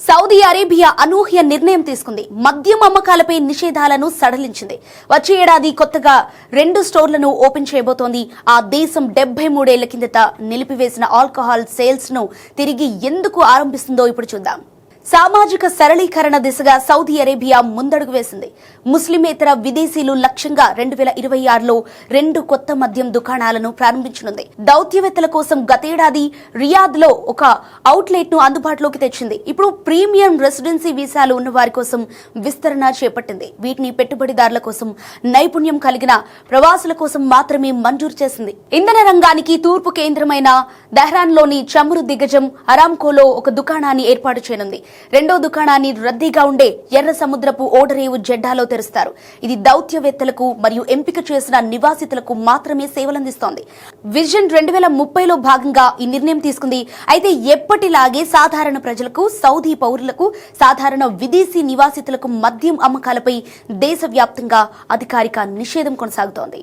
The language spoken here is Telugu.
సౌదీ అరేబియా అనూహ్య నిర్ణయం తీసుకుంది. మద్యం అమ్మకాలపై నిషేధాలను సడలించింది. వచ్చే ఏడాది కొత్తగా రెండు స్టోర్లను ఓపెన్ చేయబోతోంది. ఆ దేశం డెబ్బై మూడేళ్ళ కిందట నిలిపివేసిన ఆల్కహాల్ సేల్స్ను తిరిగి ఎందుకు ఆరంభిస్తుందో ఇప్పుడు చూద్దాం. సామాజిక సరళీకరణ దిశగా సౌదీ అరేబియా ముందడుగు వేసింది. ముస్లిమేతర విదేశీలు లక్ష్యంగా రెండు వేల ఇరవై ఆరులో రెండు కొత్త మద్యం దుకాణాలను ప్రారంభించనుంది. దౌత్యవేత్తల కోసం గతేడాది రియాద్లో ఒక అవుట్లెట్ను అందుబాటులోకి తెచ్చింది. ఇప్పుడు ప్రీమియం రెసిడెన్సీ వీసాలు ఉన్న వారి కోసం విస్తరణ చేపట్టింది. వీటిని పెట్టుబడిదారుల కోసం నైపుణ్యం కలిగిన ప్రవాసుల కోసం మాత్రమే మంజూరు చేసింది. ఇంధన రంగానికి తూర్పు కేంద్రమైన దహ్రాన్లోని చమురు దిగ్గజం అరామ్కోలో ఒక దుకాణాన్ని ఏర్పాటు చేయనుంది. రెండో దుకాణాన్ని రద్దీగా ఉండే ఎర్ర సముద్రపు ఓడరేవు జెడ్డాలో తెరుస్తారు. ఇది దౌత్యవేత్తలకు మరియు ఎంపిక చేసిన నివాసితులకు మాత్రమే సేవలందిస్తోంది. విజన్ రెండు వేల ముప్పైలో భాగంగా ఈ నిర్ణయం తీసుకుంది. అయితే ఎప్పటిలాగే సాధారణ ప్రజలకు సౌదీ పౌరులకు సాధారణ విదేశీ నివాసితులకు మద్యం అమ్మకాలపై దేశవ్యాప్తంగా అధికారిక నిషేధం కొనసాగుతోంది.